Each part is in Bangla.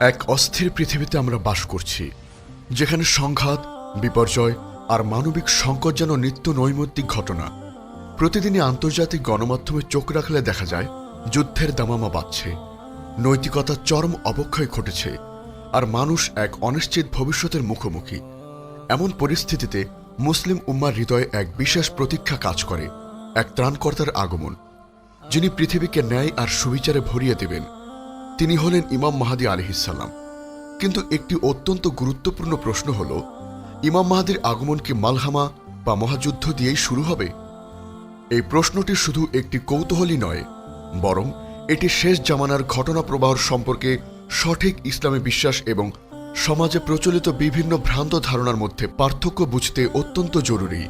এক অস্থির পৃথিবীতে আমরা বাস করছি, যেখানে সংঘাত, বিপর্যয় আর মানবিক সংকট যেন নিত্য নৈমিত্তিক ঘটনা। প্রতিদিনই আন্তর্জাতিক গণমাধ্যমে চোখ রাখলে দেখা যায়, যুদ্ধের দামামা বাড়ছে নৈতিকতার চরম অবক্ষয় ঘটেছে, আর মানুষ এক অনিশ্চিত ভবিষ্যতের মুখোমুখি। এমন পরিস্থিতিতে মুসলিম উম্মার হৃদয়ে এক বিশেষ প্রতীক্ষা কাজ করে, এক ত্রাণকর্তার আগমন, যিনি পৃথিবীকে ন্যায় আর সুবিচারে ভরিয়ে দেবেন। তিনি হলেন ইমাম মাহাদি আলহিসাল্লাম কিন্তু একটি অত্যন্ত গুরুত্বপূর্ণ প্রশ্ন হল, ইমাম মাহাদির আগমন কি মালহামা বা মহাযুদ্ধ দিয়েই শুরু হবে? এই প্রশ্নটি শুধু একটি কৌতূহলই নয়, বরং এটি শেষ জামানার ঘটনা প্রবাহ সম্পর্কে সঠিক ইসলামী বিশ্বাস এবং সমাজে প্রচলিত বিভিন্ন ভ্রান্ত ধারণার মধ্যে পার্থক্য বুঝতে অত্যন্ত জরুরি।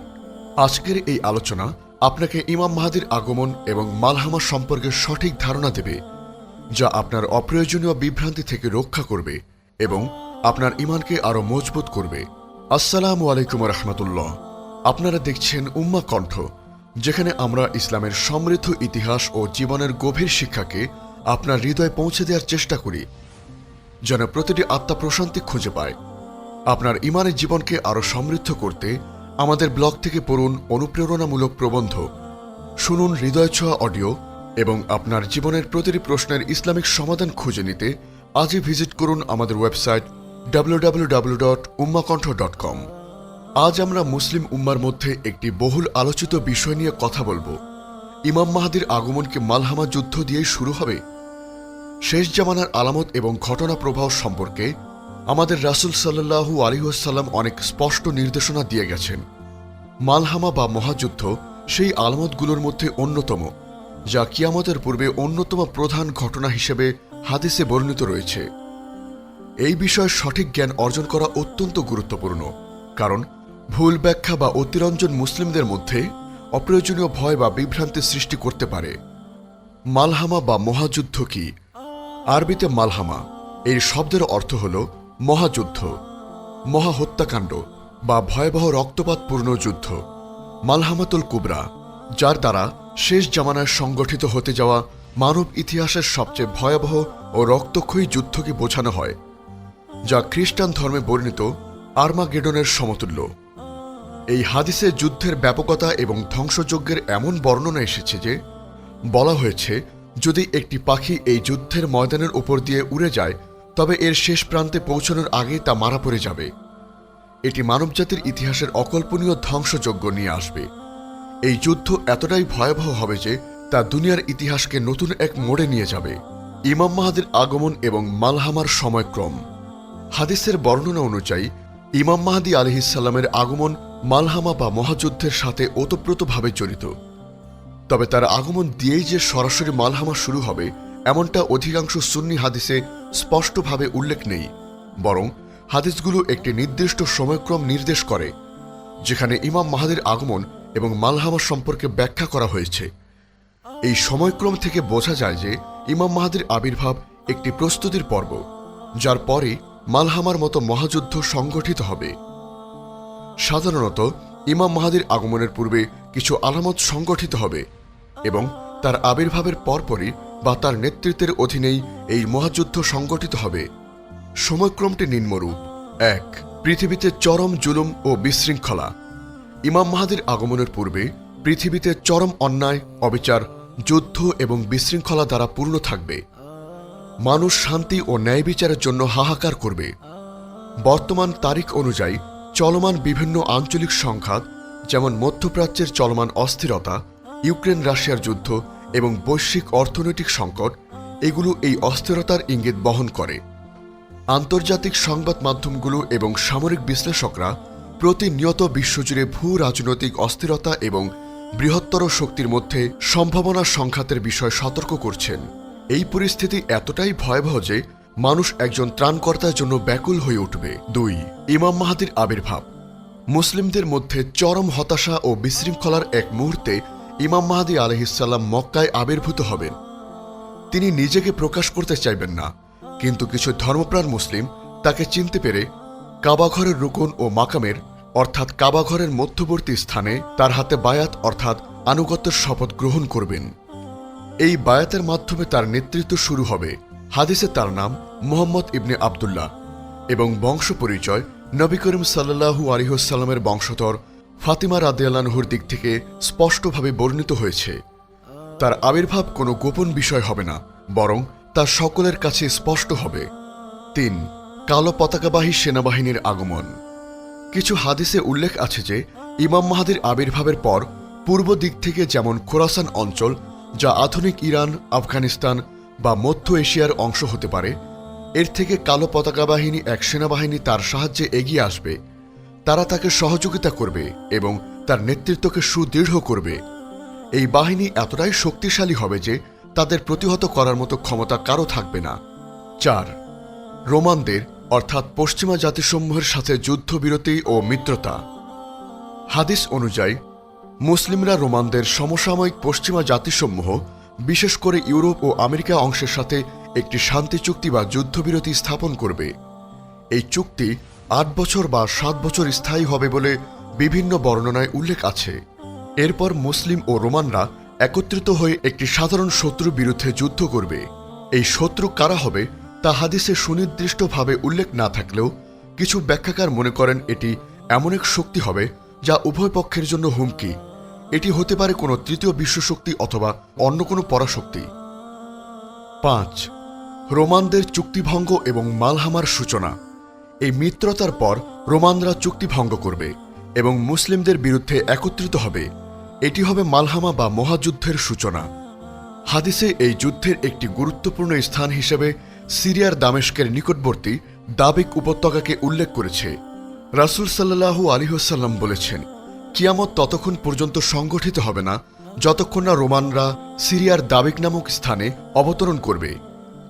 আজকের এই আলোচনা আপনাকে ইমাম মাহাদির আগমন এবং মালহামা সম্পর্কে সঠিক ধারণা দেবে। যা আপনার অপ্রয়োজনীয় বিভ্রান্তি থেকে রক্ষা করবে এবং আপনার ইমানকে আরও মজবুত করবে। আসসালামু আলাইকুম রহমতুল্লাহ। আপনারা দেখছেন উম্মা কণ্ঠ, যেখানে আমরা ইসলামের সমৃদ্ধ ইতিহাস ও জীবনের গভীর শিক্ষাকে আপনার হৃদয়ে পৌঁছে দেওয়ার চেষ্টা করি, যেন প্রতিটি আত্মা প্রশান্তি খুঁজে পায়। আপনার ইমানের জীবনকে আরও সমৃদ্ধ করতে আমাদের ব্লগ থেকে পড়ুন অনুপ্রেরণামূলক প্রবন্ধ। শুনুন হৃদয় ছোঁয়া অডিও এবং আপনার জীবনের প্রতিটি প্রশ্নের ইসলামিক সমাধান খুঁজে নিতে আজই ভিজিট করুন আমাদের ওয়েবসাইট www.ummakantha.com আজ আমরা মুসলিম উম্মার মধ্যে একটি বহুল আলোচিত বিষয় নিয়ে কথা বলব। ইমাম মাহাদির আগমন কি মালহামা যুদ্ধ দিয়েই শুরু হবে। শেষ জামানার আলামত এবং ঘটনা প্রবাহ সম্পর্কে আমাদের রাসুল সাল্লাহু আলিহাসাল্লাম অনেক স্পষ্ট নির্দেশনা দিয়ে গেছেন। মালহামা বা মহাযুদ্ধ সেই আলামতগুলোর মধ্যে অন্যতম। যা কিয়ামতের পূর্বে অন্যতম প্রধান ঘটনা হিসেবে হাদিসে বর্ণিত রয়েছে। এই বিষয়ে সঠিক জ্ঞান অর্জন করা অত্যন্ত গুরুত্বপূর্ণ, কারণ ভুল ব্যাখ্যা বা অতিরঞ্জন মুসলিমদের মধ্যে অপ্রয়োজনীয় ভয় বা বিভ্রান্তি সৃষ্টি করতে পারে। মালহামা বা মহাযুদ্ধ কি? আরবিতে মালহামা এই শব্দের অর্থ হল মহাযুদ্ধ, মহাহত্যাকাণ্ড বা ভয়াবহ রক্তপাতপূর্ণ যুদ্ধ। মালহামাতুল কুবরা, যার দ্বারা শেষ জামানায় সংগঠিত হতে যাওয়া মানব ইতিহাসের সবচেয়ে ভয়াবহ ও রক্তক্ষয়ী যুদ্ধকে বোঝানো হয়, যা খ্রিস্টান ধর্মে বর্ণিত আর্মাগেডনের সমতুল্য। এই হাদিসে যুদ্ধের ব্যাপকতা এবং ধ্বংসযজ্ঞের এমন বর্ণনা এসেছে যে, বলা হয়েছে, যদি একটি পাখি এই যুদ্ধের ময়দানের উপর দিয়ে উড়ে যায়, তবে এর শেষ প্রান্তে পৌঁছানোর আগে তা মারা পড়ে যাবে। এটি মানবজাতির ইতিহাসের অকল্পনীয় ধ্বংসযজ্ঞ নিয়ে আসবে। এই যুদ্ধ এতটাই ভয়াবহ হবে যে তা দুনিয়ার ইতিহাসকে নতুন এক মোড়ে নিয়ে যাবে। ইমাম মাহাদের আগমন এবং মালহামার সময়ক্রম। হাদিসের বর্ণনা অনুযায়ী, ইমাম মাহাদি আলহিসাল্লামের আগমন মালহামা বা মহাযুদ্ধের সাথে ওতপ্রোতভাবে জড়িত। তবে তার আগমন দিয়েই যে সরাসরি মালহামা শুরু হবে, এমনটা অধিকাংশ সুন্নি হাদিসে স্পষ্টভাবে উল্লেখ নেই। বরং হাদিসগুলো একটি নির্দিষ্ট সময়ক্রম নির্দেশ করে, যেখানে ইমাম মাহাদির আগমন এবং মালহামা সম্পর্কে ব্যাখ্যা করা হয়েছে। এই সময়ক্রম থেকে বোঝা যায় যে ইমাম মাহাদির আবির্ভাব একটি প্রস্তুতির পর্ব, যার পরে মালহামার মতো মহাযুদ্ধ সংগঠিত হবে। সাধারণত ইমাম মাহাদির আগমনের পূর্বে কিছু আলামত সংগঠিত হবে এবং তার আবির্ভাবের পরপরই বা তার নেতৃত্বের অধীনেই এই মহাযুদ্ধ সংগঠিত হবে। সময়ক্রমটি নিম্নরূপ। এক, পৃথিবীতে চরম জুলুম ও বিশৃঙ্খলা। ইমাম মাহাদির আগমনের পূর্বে পৃথিবীতে চরম অন্যায়, অবিচার, যুদ্ধ এবং বিশৃঙ্খলা দ্বারা পূর্ণ থাকবে। মানুষ শান্তি ও ন্যায় বিচারের জন্য হাহাকার করবে। বর্তমান তারিখ অনুযায়ী চলমান বিভিন্ন আঞ্চলিক সংঘাত, যেমন মধ্যপ্রাচ্যের চলমান অস্থিরতা, ইউক্রেন রাশিয়ার যুদ্ধ এবং বৈশ্বিক অর্থনৈতিক সংকট, এগুলো এই অস্থিরতার ইঙ্গিত বহন করে। আন্তর্জাতিক সংবাদ মাধ্যমগুলো এবং সামরিক বিশ্লেষকরা প্রতিনিয়ত বিশ্বজুড়ে ভূ রাজনৈতিক অস্থিরতা এবং বৃহত্তর শক্তির মধ্যে সম্ভাবনা সংঘাতের বিষয় সতর্ক করছেন। এই পরিস্থিতি এতটাই ভয়াবহ যে মানুষ একজন ত্রাণকর্তার জন্য ব্যাকুল হয়ে উঠবে। দুই, ইমাম মাহাদির আবির্ভাব। মুসলিমদের মধ্যে চরম হতাশা ও বিশৃঙ্খলার এক মুহূর্তে ইমাম মাহাদি আলহিসাল্লাম মক্কায় আবির্ভূত হবেন। তিনি নিজেকে প্রকাশ করতে চাইবেন না, কিন্তু কিছু ধর্মপ্রাণ মুসলিম তাকে চিনতে পেরে কাবাঘরের রুকুন ও মাকামের অর্থাৎ কাবাঘরের মধ্যবর্তী স্থানে তার হাতে বায়াত অর্থাৎ আনুগত্যের শপথ গ্রহণ করবেন। এই বায়াতের মাধ্যমে তার নেতৃত্ব শুরু হবে হাদিসে তার নাম মোহাম্মদ ইবনে আবদুল্লাহ এবং বংশ পরিচয় নবী করিম সাল্লাহু আলিহসাল্লামের বংশধর ফাতিমা রাদিয়াল্লাহুর দিক থেকে স্পষ্টভাবে বর্ণিত হয়েছে। তার আবির্ভাব কোনো গোপন বিষয় হবে না, বরং তা সকলের কাছে স্পষ্ট হবে। তিন, কালো পতাকাবাহী সেনাবাহিনীর আগমন। কিছু হাদিসে উল্লেখ আছে যে, ইমাম মাহাদির আবির্ভাবের পর পূর্ব দিক থেকে যেমন খোরাসান অঞ্চল, যা আধুনিক ইরান, আফগানিস্তান বা মধ্য এশিয়ার অংশ হতে পারে, এর থেকে কালো পতাকা বাহিনী এক সেনাবাহিনী তার সাহায্যে এগিয়ে আসবে। তারা তাকে সহযোগিতা করবে এবং তার নেতৃত্বকে সুদৃঢ় করবে। এই বাহিনী এতটাই শক্তিশালী হবে যে, তাদের প্রতিহত করার মতো ক্ষমতা কারও থাকবে না। চার, রোমানদের অর্থাৎ পশ্চিমা জাতিসমূহের সাথে যুদ্ধবিরতি ও মিত্রতা। হাদিস অনুযায়ী, মুসলিমরা রোমানদের সমসাময়িক পশ্চিমা জাতিসমূহ, বিশেষ করে ইউরোপ ও আমেরিকা অংশের সাথে একটি শান্তি চুক্তি বা যুদ্ধবিরতি স্থাপন করবে। এই চুক্তি আট বছর বা সাত বছর স্থায়ী হবে বলে বিভিন্ন বর্ণনায় উল্লেখ আছে। এরপর মুসলিম ও রোমানরা একত্রিত হয়ে একটি সাধারণ শত্রুর বিরুদ্ধে যুদ্ধ করবে। এই শত্রু কারা হবে তা হাদিসে সুনির্দিষ্টভাবে উল্লেখ না থাকলেও কিছু ব্যাখ্যাকার মনে করেন এটি এমন এক শক্তি হবে যা উভয় পক্ষের জন্য হুমকি। এটি হতে পারে কোনো তৃতীয় বিশ্বশক্তি অথবা অন্য কোনো পরাশক্তি। পাঁচ, রোমানদের চুক্তিভঙ্গ এবং মালহামার সূচনা। এই মিত্রতার পর রোমানরা চুক্তিভঙ্গ করবে এবং মুসলিমদের বিরুদ্ধে একত্রিত হবে। এটি হবে মালহামা বা মহাযুদ্ধের সূচনা। হাদিসে এই যুদ্ধের একটি গুরুত্বপূর্ণ স্থান হিসেবে সিরিয়ার দামেস্কের নিকটবর্তী দাবিক উপত্যকাকে উল্লেখ করেছে। রাসুল সাল্লাহু আলিহসাল্লাম বলেছেন, কিয়ামত ততক্ষণ পর্যন্ত সংগঠিত হবে না যতক্ষণ না রোমানরা সিরিয়ার দাবিক নামক স্থানে অবতরণ করবে।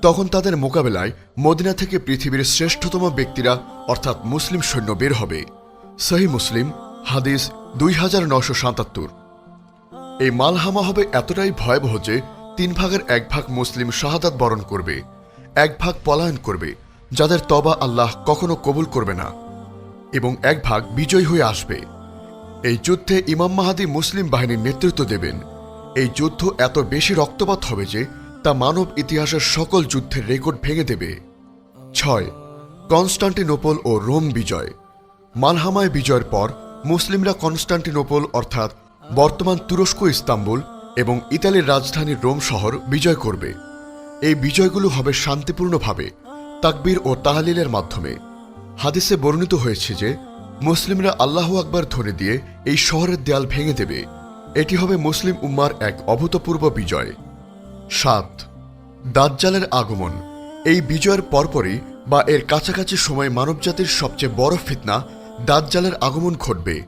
তখন তাদের মোকাবেলায় মদিনা থেকে পৃথিবীর শ্রেষ্ঠতম ব্যক্তিরা, অর্থাৎ মুসলিম সৈন্য বের হবে। সহি মুসলিম, হাদিস দুই হাজার নশো সাতাত্তর। এই মালহামা হবে এতটাই ভয়াবহ যে তিন ভাগের এক ভাগ মুসলিম শাহাদাত বরণ করবে। এক ভাগ পলায়ন করবে, যাদের তবা আল্লাহ কখনো কবুল করবে না, এবং এক ভাগ বিজয় হয়ে আসবে। এই যুদ্ধে ইমাম মাহাদি মুসলিম বাহিনীর নেতৃত্ব দেবেন। এই যুদ্ধ এত বেশি রক্তপাত হবে যে তা মানব ইতিহাসের সকল যুদ্ধের রেকর্ড ভেঙে দেবে। ছয়, কনস্টান্টিনোপল ও রোম বিজয়। মালহামায় বিজয়ের পর মুসলিমরা কনস্টান্টিনোপল অর্থাৎ বর্তমান তুরস্ক, ইস্তাম্বুল এবং ইতালির রাজধানী রোম শহর বিজয় করবে। এই বিজয়গুলো হবে শান্তিপূর্ণভাবে, তাকবীর ও তাহলিলের মাধ্যমে। হাদিসে বর্ণিত হয়েছে যে, মুসলিমরা আল্লাহ আকবার ধ্বনি দিয়ে এই শহরের দেয়াল ভেঙে দেবে। এটি হবে মুসলিম উম্মার এক অভূতপূর্ব বিজয়। সাত, দাজ্জালের আগমন। এই বিজয়ের পরপরই বা এর কাছাকাছি সময় মানবজাতির সবচেয়ে বড় ফিতনা দাজ্জালের আগমন ঘটবে।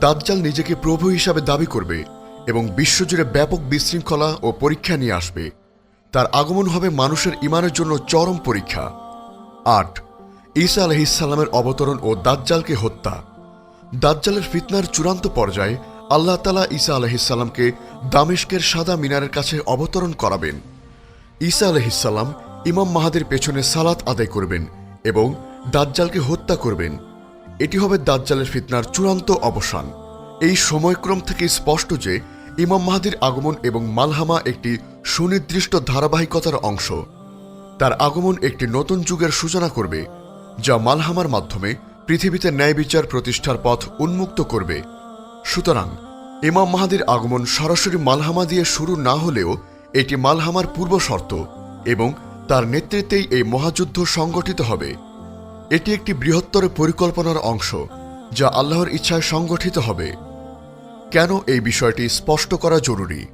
দাজ্জাল নিজেকে প্রভু হিসাবে দাবি করবে এবং বিশ্বজুড়ে ব্যাপক বিশৃঙ্খলা ও পরীক্ষা নিয়ে আসবে। তার আগমন হবে মানুষের ইমানের জন্য চরম পরীক্ষা। আট, ঈসা আলহিসাল্লামের অবতরণ ও দাজ্জালকে হত্যা। দাজ্জালের ফিতনার চূড়ান্ত পর্যায়ে আল্লাহ তালা ঈসা আলহিসাল্লামকে দামেস্কের সাদা মিনারের কাছে অবতরণ করাবেন। ঈসা আলহিসাল্লাম ইমাম মাহাদের পেছনে সালাত আদায় করবেন এবং দাজ্জালকে হত্যা করবেন। এটি হবে দাজ্জালের ফিতনার চূড়ান্ত অবসান। এই সময়ক্রম থেকে স্পষ্ট যে ইমাম মাহাদির আগমন এবং মালহামা একটি সুনির্দিষ্ট ধারাবাহিকতার অংশ। তার আগমন একটি নতুন যুগের সূচনা করবে, যা মালহামার মাধ্যমে পৃথিবীতে ন্যায় বিচার প্রতিষ্ঠার পথ উন্মুক্ত করবে। সুতরাং, ইমাম মাহাদির আগমন সরাসরি মালহামা দিয়ে শুরু না হলেও এটি মালহামার পূর্ব শর্ত এবং তার নেতৃত্বেই এই মহাযুদ্ধ সংগঠিত হবে। এটি একটি বৃহত্তর পরিকল্পনার অংশ, যা আল্লাহর ইচ্ছায় সংগঠিত হবে। কেন এই বিষয়টি স্পষ্ট করা জরুরি?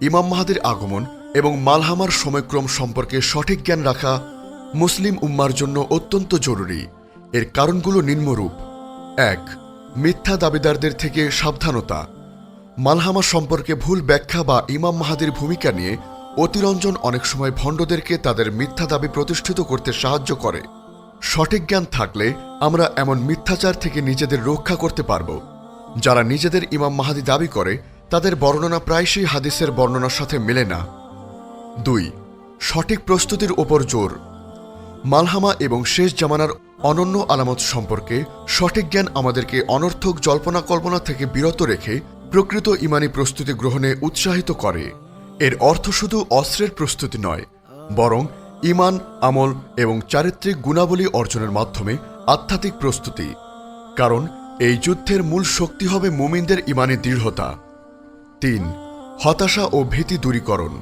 ইমাম মাহাদির আগমন এবং মালহামার সময়ক্রম সম্পর্কে সঠিক জ্ঞান রাখা মুসলিম উম্মার জন্য অত্যন্ত জরুরি। এর কারণগুলো নিম্নরূপ। এক, মিথ্যা দাবিদারদের থেকে সাবধানতা। মালহামা সম্পর্কে ভুল ব্যাখ্যা বা ইমাম মাহাদির ভূমিকা নিয়ে অতিরঞ্জন অনেক সময় ভণ্ডদেরকে তাদের মিথ্যা দাবি প্রতিষ্ঠিত করতে সাহায্য করে। সঠিক জ্ঞান থাকলে আমরা এমন মিথ্যাচার থেকে নিজেদের রক্ষা করতে পারব। যারা নিজেদের ইমাম মাহাদি দাবি করে তাদের বর্ণনা প্রায়শই হাদিসের বর্ণনার সাথে মেলে না। দুই, সঠিক প্রস্তুতির ওপর জোর। মালহামা এবং শেষ জামানার অনন্য আলামত সম্পর্কে সঠিক জ্ঞান আমাদেরকে অনর্থক জল্পনা কল্পনা থেকে বিরত রেখে প্রকৃত ইমানি প্রস্তুতি গ্রহণে উৎসাহিত করে। এর অর্থ শুধু অস্ত্রের প্রস্তুতি নয়, বরং ইমান, আমল এবং চারিত্রিক গুণাবলী অর্জনের মাধ্যমে আধ্যাত্মিক প্রস্তুতি। কারণ এই যুদ্ধের মূল শক্তি হবে মুমিনদের ইমানে দৃঢ়তা। তিন, হতাশা ও ভীতি দূরীকরণ।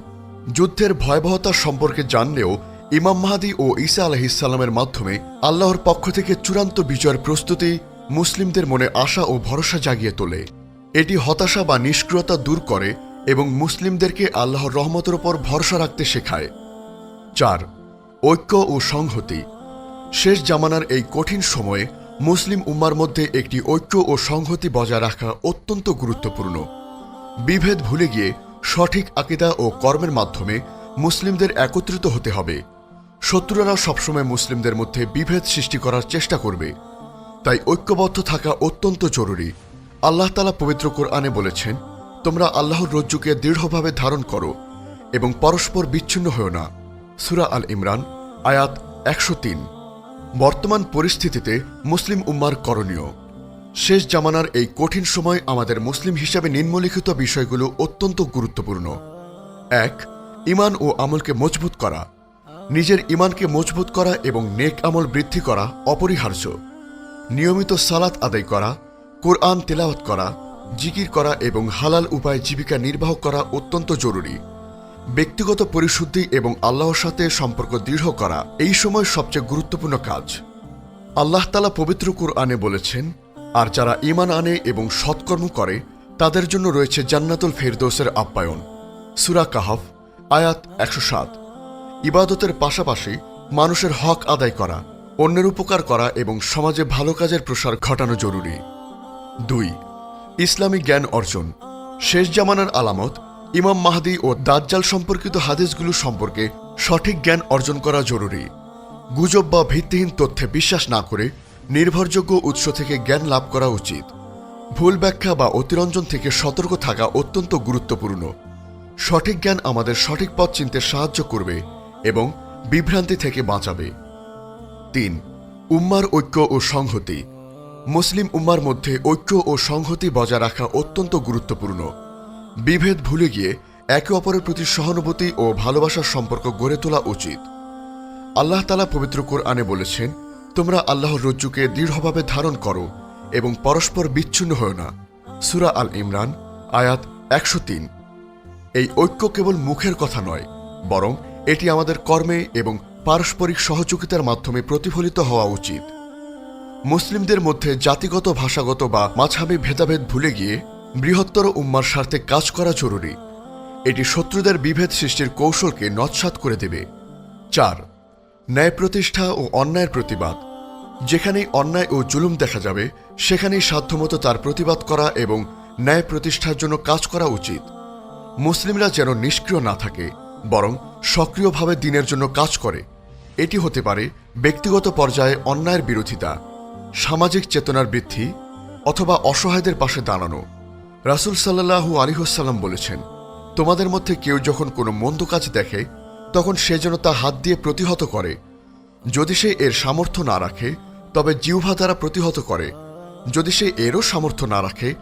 যুদ্ধের ভয়াবহতা সম্পর্কে জানলেও ইমাম মাহাদি ও ঈসা আলহিসাল্লামের মাধ্যমে আল্লাহর পক্ষ থেকে চূড়ান্ত বিজয়ের প্রস্তুতি মুসলিমদের মনে আশা ও ভরসা জাগিয়ে তোলে। এটি হতাশা বা নিষ্ক্রিয়তা দূর করে এবং মুসলিমদেরকে আল্লাহর রহমতের ওপর ভরসা রাখতে শেখায়। চার, ঐক্য ও সংহতি। শেষ জামানার এই কঠিন সময়ে মুসলিম উম্মার মধ্যে একটি ঐক্য ও সংহতি বজায় রাখা অত্যন্ত গুরুত্বপূর্ণ। বিভেদ ভুলে গিয়ে সঠিক আকিদা ও কর্মের মাধ্যমে মুসলিমদের একত্রিত হতে হবে। শত্রুরা সবসময় মুসলিমদের মধ্যে বিভেদ সৃষ্টি করার চেষ্টা করবে। তাই ঐক্যবদ্ধ থাকা অত্যন্ত জরুরি। আল্লাহ তালা পবিত্র কোরআনে বলেছেন, তোমরা আল্লাহর রজ্জুকে দৃঢ়ভাবে ধারণ করো এবং পরস্পর বিচ্ছিন্ন হও না। সুরা আল ইমরান, আয়াত একশো তিন। বর্তমান পরিস্থিতিতে মুসলিম উম্মার করণীয়। শেষ জামানার এই কঠিন সময় আমাদের মুসলিম হিসাবে নিম্নলিখিত বিষয়গুলো অত্যন্ত গুরুত্বপূর্ণ। এক ইমান ও আমলকে মজবুত করা। নিজের ইমানকে মজবুত করা এবং নেক আমল বৃদ্ধি করা অপরিহার্য। নিয়মিত সালাত আদায় করা, কোরআন তেলাওয়াত করা, জিকির করা এবং হালাল উপায়ে জীবিকা নির্বাহ করা অত্যন্ত জরুরি। ব্যক্তিগত পরিশুদ্ধি এবং আল্লাহর সাথে সম্পর্ক দৃঢ় করা, এই সময় সবচেয়ে গুরুত্বপূর্ণ কাজ। আল্লাহ তালা পবিত্র কুরআনে বলেছেন আর যারা ইমান আনে এবং সৎকর্ম করে, তাদের জন্য রয়েছে জান্নাতুল ফেরদৌসের আপ্যায়ন। সুরা কাহাফ, আয়াত একশো সাত। ইবাদতের পাশাপাশি মানুষের হক আদায় করা, অন্যের উপকার করা এবং সমাজে ভালো কাজের প্রসার ঘটানো জরুরি। দুই, ইসলামী জ্ঞান অর্জন। শেষ জামানার আলামত, ইমাম মাহাদি ও দাজ্জাল সম্পর্কিত হাদিসগুলো সম্পর্কে সঠিক জ্ঞান অর্জন করা জরুরি। গুজব বা ভিত্তিহীন তথ্যে বিশ্বাস না করে নির্ভরযোগ্য উৎস থেকে জ্ঞান লাভ করা উচিত। ভুল ব্যাখ্যা বা অতিরঞ্জন থেকে সতর্ক থাকা অত্যন্ত গুরুত্বপূর্ণ। সঠিক জ্ঞান আমাদের সঠিক পথ চিনতে সাহায্য করবে এবং বিভ্রান্তি থেকে বাঁচাবে। তিন, উম্মার ঐক্য ও সংহতি। মুসলিম উম্মার মধ্যে ঐক্য ও সংহতি বজায় রাখা অত্যন্ত গুরুত্বপূর্ণ। বিভেদ ভুলে গিয়ে একে অপরের প্রতি সহানুভূতি ও ভালোবাসার সম্পর্ক গড়ে তোলা উচিত। আল্লাহ তালা পবিত্র কোরআনে বলেছেন তোমরা আল্লাহর রজ্জুকে দৃঢ়ভাবে ধারণ করো এবং পরস্পর বিচ্ছিন্ন হও না। সুরা আল ইমরান, আয়াত একশো তিন। এই ঐক্য কেবল মুখের কথা নয়, বরং এটি আমাদের কর্মে এবং পারস্পরিক সহযোগিতার মাধ্যমে প্রতিফলিত হওয়া উচিত। মুসলিমদের মধ্যে জাতিগত, ভাষাগত বা মাঝাবি ভেদাভেদ ভুলে গিয়ে বৃহত্তর উম্মার স্বার্থে কাজ করা জরুরি। এটি শত্রুদের বিভেদ সৃষ্টির কৌশলকে নৎসাত করে দেবে। চার ন্যায় প্রতিষ্ঠা ও অন্যায়ের প্রতিবাদ। যেখানেই অন্যায় ও জুলুম দেখা যাবে, সেখানেই সাধ্যমতো তার প্রতিবাদ করা এবং ন্যায় প্রতিষ্ঠার জন্য কাজ করা উচিত। মুসলিমরা যেন নিষ্ক্রিয় না থাকে, বরং সক্রিয়ভাবে দিনের জন্য কাজ করে। এটি হতে পারে ব্যক্তিগত পর্যায়ে অন্যায়ের বিরোধিতা, সামাজিক চেতনার বৃদ্ধি, অথবা অসহায়দের পাশে দাঁড়ানো। রাসুল সাল্লাহু আলিহসাল্লাম বলেছেন, তোমাদের মধ্যে কেউ যখন কোনো মন্দ কাজ দেখে, তখন সে যেন তা হাত দিয়ে প্রতিহত করে। যদি সে এর সামর্থ্য না রাখে তবে জিহ্বা দ্বারা প্রতিহত করে। যদি সে এরও সামর্থ্য না রাখে,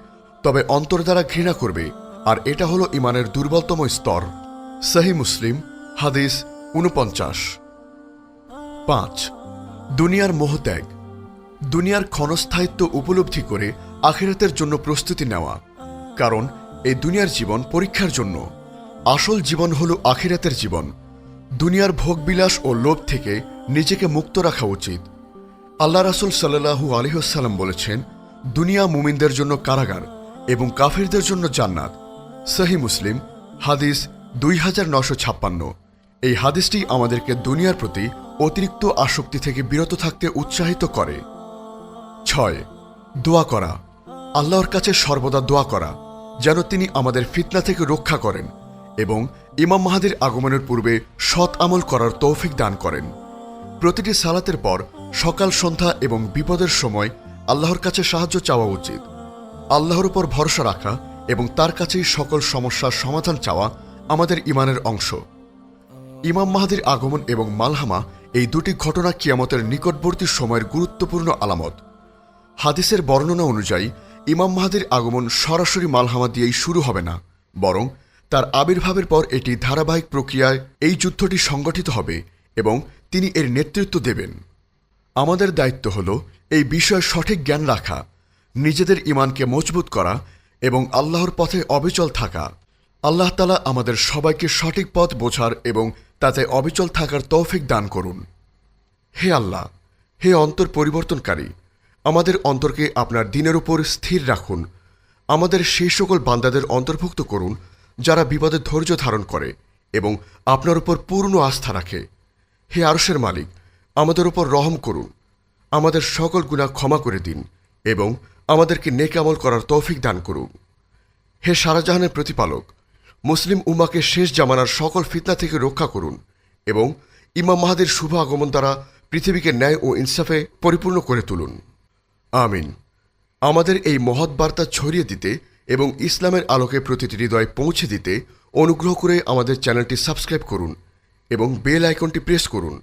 তবে অন্তর দ্বারা ঘৃণা করবে, আর এটা হলো ইমানের দুর্বলতম স্তর। সাহি মুসলিম, হাদিস উনপঞ্চাশ পাঁচ, দুনিয়ার মোহত্যাগ দুনিয়ার ক্ষণস্থায়িত্ব উপলব্ধি করে আখিরাতের জন্য প্রস্তুতি নেওয়া। কারণ, এই দুনিয়ার জীবন পরীক্ষার জন্য। আসল জীবন হল আখিরাতের জীবন। দুনিয়ার ভোগবিলাস ও লোভ থেকে নিজেকে মুক্ত রাখা উচিত। আল্লাহ রাসুল সাল্লাহু আলহিহাল্লাম বলেছেন, দুনিয়া মুমিনদের জন্য কারাগার এবং কাফিরদের জন্য জান্নাত। সহি মুসলিম, হাদিস দুই হাজার নশো ছাপ্পান্ন। এই হাদিসটি আমাদেরকে দুনিয়ার প্রতি অতিরিক্ত আসক্তি থেকে বিরত থাকতে উৎসাহিত করে। ছয়, দোয়া করা। আল্লাহর কাছে সর্বদা দোয়া করা, যেন তিনি আমাদের ফিতনা থেকে রক্ষা করেন এবং ইমাম মাহাদির আগমনের পূর্বে সৎ আমল করার তৌফিক দান করেন। প্রতিটি সালাতের পর সকাল, সন্ধ্যা এবং বিপদের সময় আল্লাহর কাছে সাহায্য চাওয়া উচিত। আল্লাহর উপর ভরসা রাখা এবং তার কাছেই সকল সমস্যার সমাধান চাওয়া আমাদের ইমানের অংশ। ইমাম মাহাদির আগমন এবং মালহামা এই দুটি ঘটনা কিয়ামতের নিকটবর্তী সময়ের গুরুত্বপূর্ণ আলামত। হাদিসের বর্ণনা অনুযায়ী, ইমাম মাহাদির আগমন সরাসরি মালহামা দিয়েই শুরু হবে না, বরং তার আবির্ভাবের পর এটি ধারাবাহিক প্রক্রিয়ায় এই যুদ্ধটি সংগঠিত হবে এবং তিনি এর নেতৃত্ব দেবেন। আমাদের দায়িত্ব হল এই বিষয়ে সঠিক জ্ঞান রাখা, নিজেদের ইমানকে মজবুত করা এবং আল্লাহর পথে অবিচল থাকা। আল্লাহ তালা আমাদের সবাইকে সঠিক পথ বোঝার এবং তাতে অবিচল থাকার তৌফিক দান করুন। হে আল্লাহ, হে অন্তর পরিবর্তনকারী, আমাদের অন্তরকে আপনার দিনের উপর স্থির রাখুন। আমাদের সেই সকল বান্দাদের অন্তর্ভুক্ত করুন যারা বিপদে ধৈর্য ধারণ করে এবং আপনার উপর পূর্ণ আস্থা রাখে। হে আরশের মালিক আমাদের উপর রহম করুন। আমাদের সকল গুণা ক্ষমা করে দিন এবং আমাদেরকে নেকামল করার তৌফিক দান করুন। হে সারাজাহানের প্রতিপালক, মুসলিম উম্মাকে শেষ জামানার সকল ফিতনা থেকে রক্ষা করুন এবং ইমাম মাহাদের শুভ আগমন দ্বারা পৃথিবীকে ন্যায় ও ইনসাফে পরিপূর্ণ করে তুলুন। আমিন। আমাদের এই মহৎ বার্তা ছড়িয়ে দিতে এবং ইসলামের আলোকে প্রতিটি হৃদয় পৌঁছে দিতে অনুগ্রহ করে আমাদের চ্যানেলটি সাবস্ক্রাইব করুন এবং বেল আইকনটি প্রেস করুন।